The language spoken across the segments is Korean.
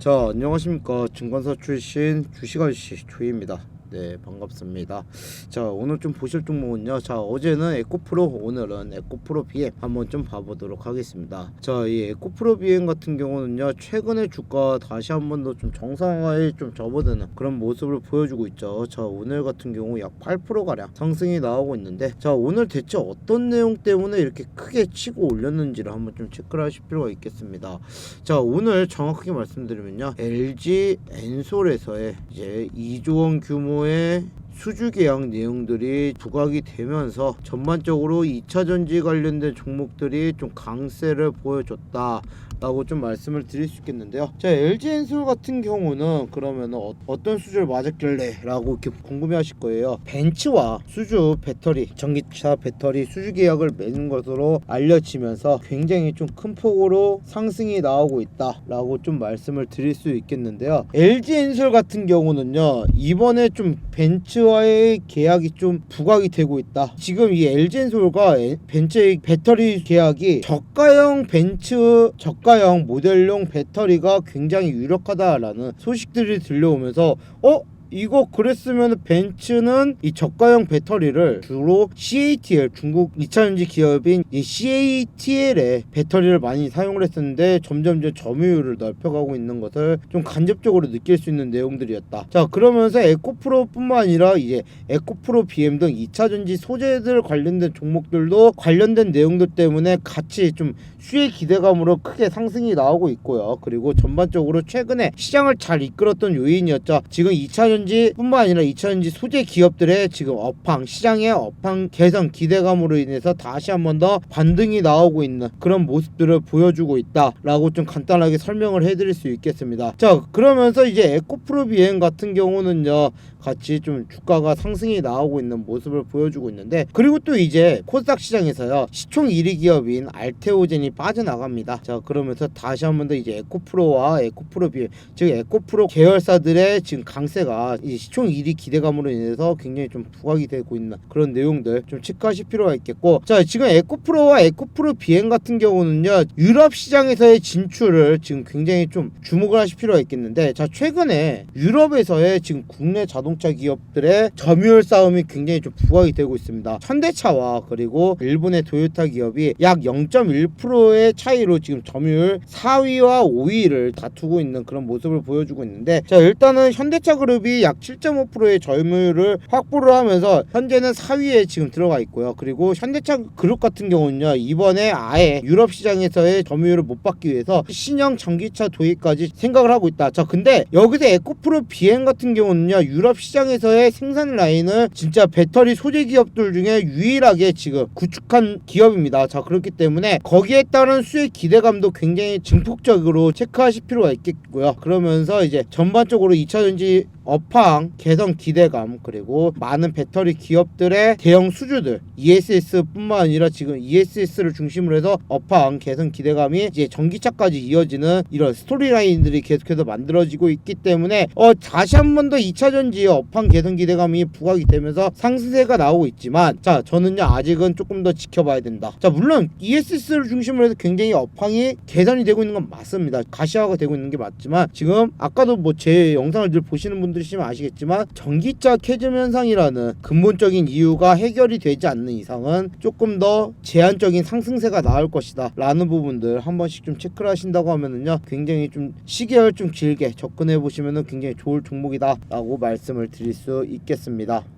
자 안녕하십니까. 증권사 출신 주식아저씨 조이입니다 네 반갑습니다. 자 오늘 좀 보실 종목은요. 자 어제는 에코프로 오늘은 에코프로 BM 한번 좀 봐보도록 하겠습니다. 자 이 에코프로 BM 같은 경우는요. 최근에 주가 다시 한 번 더 좀 정상화에 좀 접어드는 그런 모습을 보여주고 있죠. 자 오늘 같은 경우 약 8%가량 상승이 나오고 있는데 자 오늘 대체 어떤 내용 때문에 이렇게 크게 치고 올렸는지를 한번 좀 체크를 하실 필요가 있겠습니다. 자 오늘 정확하게 말씀드리면요. LG 엔솔에서의 이제 2조 원 규모 의 수주 계약 내용들이 부각이 되면서 전반적으로 2차 전지 관련된 종목들이 좀 강세를 보여줬다. 라고 좀 말씀을 드릴 수 있겠는데요. 자, LG 엔솔 같은 경우는 그러면 어, 어떤 수주를 맞았길래 라고 이렇게 궁금해 하실 거예요. 벤츠와 수주 배터리, 전기차 배터리 수주 계약을 맺은 것으로 알려지면서 굉장히 좀 큰 폭으로 상승이 나오고 있다 라고 좀 말씀을 드릴 수 있겠는데요. LG 엔솔 같은 경우는요, 이번에 좀 벤츠 와의 계약이 좀 부각이 되고 있다. 지금 이 에- 벤츠의 배터리 계약이 저가형 벤츠 저가형 모델용 배터리가 굉장히 유력하다라는 소식들이 들려오면서 어 이거 그랬으면 벤츠는 이 저가형 배터리를 주로 CATL 중국 2차전지 기업인 이 CATL의 배터리를 많이 사용을 했었는데 점점 점유율을 넓혀가고 있는 것을 좀 간접적으로 느낄 수 있는 내용들이었다. 자 그러면서 에코프로뿐만 아니라 이제 에코프로 BM 등 2차전지 소재들 관련된 종목들도 관련된 내용들 때문에 같이 좀 수익 기대감으로 크게 상승이 나오고 있고요. 그리고 전반적으로 최근에 시장을 잘 이끌었던 요인이었죠. 지금 2차전지 뿐만 아니라 2차전지 소재 기업들의 지금 업황 시장의 업황 개선 기대감으로 인해서 다시 한번 더 반등이 나오고 있는 그런 모습들을 보여주고 있다라고 좀 간단하게 설명을 해드릴 수 있겠습니다. 자 그러면서 이제 에코프로 비행 같은 경우는요 같이 좀 주가가 상승이 나오고 있는 모습을 보여주고 있는데 그리고 또 이제 코스닥 시장에서요 시총 1위 기업인 알테오젠이 빠져나갑니다. 자 그러면서 다시 한번 더 이제 에코프로와 에코프로 비, 즉 에코프로 계열사들의 지금 강세가 이 시총 1위 기대감으로 인해서 굉장히 좀 부각이 되고 있는 그런 내용들 좀 체크하실 필요가 있겠고 자 지금 에코프로와 에코프로 비행 같은 경우는요 유럽 시장에서의 진출을 지금 굉장히 좀 주목을 하실 필요가 있겠는데 자 최근에 유럽에서의 지금 국내 자동차 기업들의 점유율 싸움이 굉장히 좀 부각이 되고 있습니다. 현대차와 그리고 일본의 토요타 기업이 약 0.1%의 차이로 지금 점유율 4위와 5위를 다투고 있는 그런 모습을 보여주고 있는데 자 일단은 현대차 그룹이 약 7.5%의 점유율을 확보를 하면서 현재는 4위에 지금 들어가 있고요. 그리고 현대차 그룹 같은 경우는요 이번에 아예 유럽 시장에서의 점유율을 못 받기 위해서 신형 전기차 도입까지 생각을 하고 있다. 자 근데 여기서 에코프로 비행 같은 경우는요 유럽 시장에서의 생산 라인을 진짜 배터리 소재 기업들 중에 유일하게 지금 구축한 기업입니다. 자 그렇기 때문에 거기에 따른 수익 기대감도 굉장히 증폭적으로 체크하실 필요가 있겠고요. 그러면서 이제 전반적으로 2차 전지 업황 개선 기대감 그리고 많은 배터리 기업들의 대형 수주들 ESS뿐만 아니라 지금 ESS를 중심으로 해서 업황 개선 기대감이 이제 전기차까지 이어지는 이런 스토리라인들이 계속해서 만들어지고 있기 때문에 어 다시 한 번 더 2차 전지 업황 개선 기대감이 부각이 되면서 상승세가 나오고 있지만 자 저는요 아직은 조금 더 지켜봐야 된다. 자 물론 ESS를 중심으로 해서 굉장히 업황이 개선이 되고 있는 건 맞습니다. 가시화가 되고 있는 게 맞지만 지금 아까도 뭐 제 영상을 늘 보시는 분들 이시면 아시겠지만 전기차 캐즘 현상이라는 근본적인 이유가 해결이 되지 않는 이상은 조금 더 제한적인 상승세가 나올 것이다 라는 부분들 한 번씩 좀 체크를 하신다고 하면은요 굉장히 좀 시계를 좀 길게 접근해 보시면은 굉장히 좋을 종목이다 라고 말씀을 드릴 수 있겠습니다.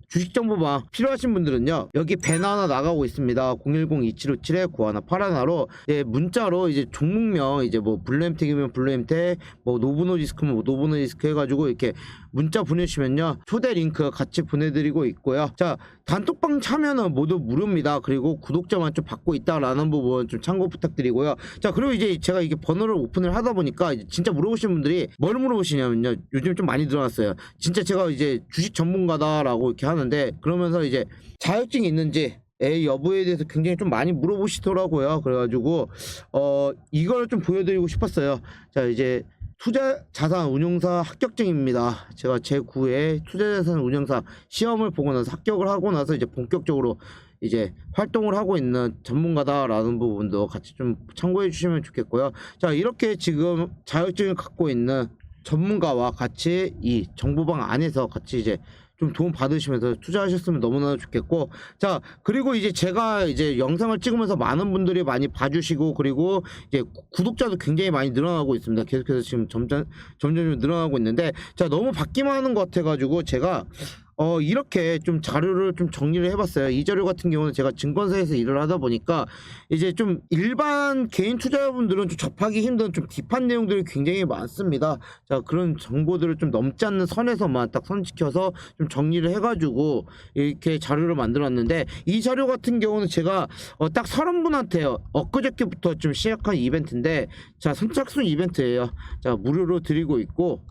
주식 정보방 필요하신 분들은요 여기 배너 하나 나가고 있습니다. 010-2757-9181로. 예, 문자로 이제 종목명 이제 뭐 블루엠텍이면 블루엠텍 뭐 노브노디스크면 뭐 노브노디스크 해가지고 이렇게 문자 보내주시면요. 초대 링크 같이 보내드리고 있고요. 자 단톡방 참여는 모두 무료입니다. 그리고 구독자만 좀 받고 있다라는 부분 좀 참고 부탁드리고요. 자 그리고 이제 제가 이게 번호를 오픈을 하다 보니까 진짜 물어보시는 분들이 뭘 물어보시냐면요. 요즘 좀 많이 늘어났어요. 진짜 제가 이제 주식 전문가다라고 이렇게 하는데 그러면서 이제 자격증이 있는지 의 여부에 대해서 굉장히 좀 많이 물어보시더라고요. 그래가지고 어 이걸 좀 보여드리고 싶었어요. 자 이제 투자 자산 운용사 합격증입니다. 제가 제 9회 투자 자산 운용사 시험을 보고 나서 합격을 하고 나서 이제 본격적으로 이제 활동을 하고 있는 전문가다라는 부분도 같이 좀 참고해 주시면 좋겠고요. 자 이렇게 지금 자격증을 갖고 있는 전문가와 같이 이 정보방 안에서 같이 이제 좀 도움 받으시면서 투자하셨으면 너무나 좋겠고. 자 그리고 이제 제가 이제 영상을 찍으면서 많은 분들이 많이 봐주시고 그리고 이제 구- 구독자도 굉장히 많이 늘어나고 있습니다. 계속해서 지금 점점 점점 늘어나고 있는데 자 너무 받기만 하는 것 같아가지고 제가 어 이렇게 좀 자료를 좀 정리를 해봤어요. 이 자료 같은 경우는 제가 증권사에서 일을 하다 보니까 이제 좀 일반 개인 투자자분들은 좀 접하기 힘든 좀 딥한 내용들이 굉장히 많습니다. 자 그런 정보들을 좀 넘지 않는 선에서만 딱 선지켜서 좀 정리를 해가지고 이렇게 자료를 만들었는데 이 자료 같은 경우는 제가 어, 딱 서른 분한테 엊그저께부터 좀 시작한 이벤트인데 자 선착순 이벤트예요. 자 무료로 드리고 있고 자,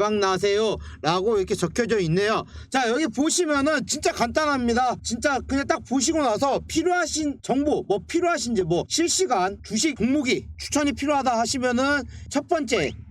나세요. 라고 이렇게 적혀져 있네요. 자 여기 보시면은 진짜 간단합니다. 진짜 그냥 딱 보시고 나서 필요하신 정보 뭐 필요하신지 뭐 실시간 주식 종목이 추천이 필요하다 하시면은 첫 번째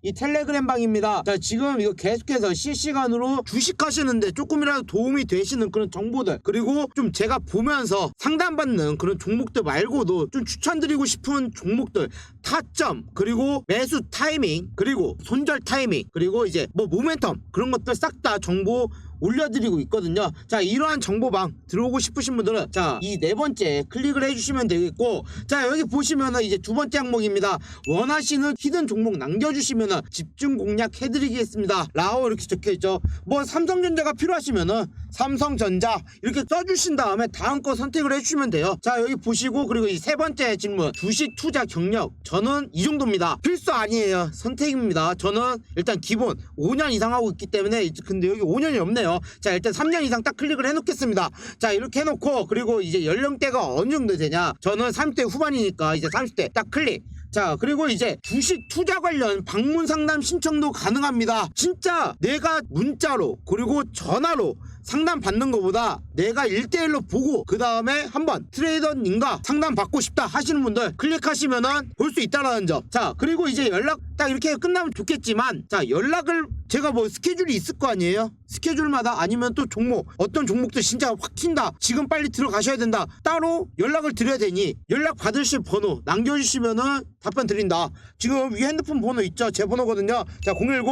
이 텔레그램 방입니다. 자, 지금 이거 계속해서 실시간으로 주식하시는데 조금이라도 도움이 되시는 그런 정보들 그리고 좀 제가 보면서 상담받는 그런 종목들 말고도 좀 추천드리고 싶은 종목들 타점 그리고 매수 타이밍 그리고 손절 타이밍 그리고 이제 뭐 모멘텀 그런 것들 싹 다 정보 올려드리고 있거든요. 자, 이러한 정보방 들어오고 싶으신 분들은 자, 이 네 번째 클릭을 해주시면 되겠고, 자, 여기 보시면은 이제 두 번째 항목입니다. 원하시는 히든 종목 남겨주시면은 집중 공략 해드리겠습니다. 라고 이렇게 적혀 있죠. 뭐 삼성전자가 필요하시면은 삼성전자 이렇게 써주신 다음에 다음 거 선택을 해주시면 돼요. 자, 여기 보시고 그리고 이 세 번째 질문 주식 투자 경력 저는 이 정도입니다. 필수 아니에요. 선택입니다. 저는 일단 기본 5년 이상 하고 있기 때문에 근데 여기 5년이 없네요. 자, 일단 3년 이상 딱 클릭을 해놓겠습니다. 자, 이렇게 해놓고 그리고 이제 연령대가 어느 정도 되냐? 저는 30대 후반이니까 이제 30대 딱 클릭. 자 그리고 이제 주식 투자 관련 방문 상담 신청도 가능합니다 진짜 내가 문자로 그리고 전화로 상담 받는 것보다 내가 일대일로 보고 그 다음에 한번 트레이더님과 상담 받고 싶다 하시는 분들 클릭하시면은 볼 수 있다라는 점. 자 그리고 이제 연락 딱 이렇게 끝나면 좋겠지만 자 연락을 제가 뭐 스케줄이 있을 거 아니에요? 스케줄마다 아니면 또 종목 어떤 종목도 진짜 확 튄다 지금 빨리 들어가셔야 된다 따로 연락을 드려야 되니 연락 받으실 번호 남겨주시면은 답변 드린다. 지금 위 핸드폰 번호 있죠? 제 번호거든요. 자 010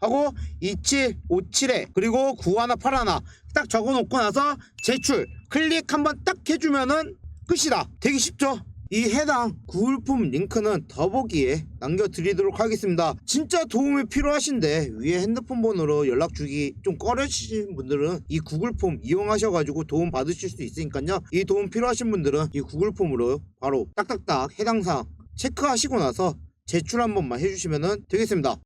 하고 2757에 그리고 9181 딱 적어놓고 나서 제출 클릭 한번 딱 해주면은 끝이다. 되게 쉽죠 이 해당 구글폼 링크는 더보기에 남겨드리도록 하겠습니다. 진짜 도움이 필요하신데 위에 핸드폰 번호로 연락 주기 좀 꺼려지신 분들은 이 구글폼 이용하셔가지고 도움 받으실 수 있으니까요. 이 도움 필요하신 분들은 이 구글폼으로 바로 딱딱딱 해당 사항 체크하시고 나서 제출 한 번만 해주시면 되겠습니다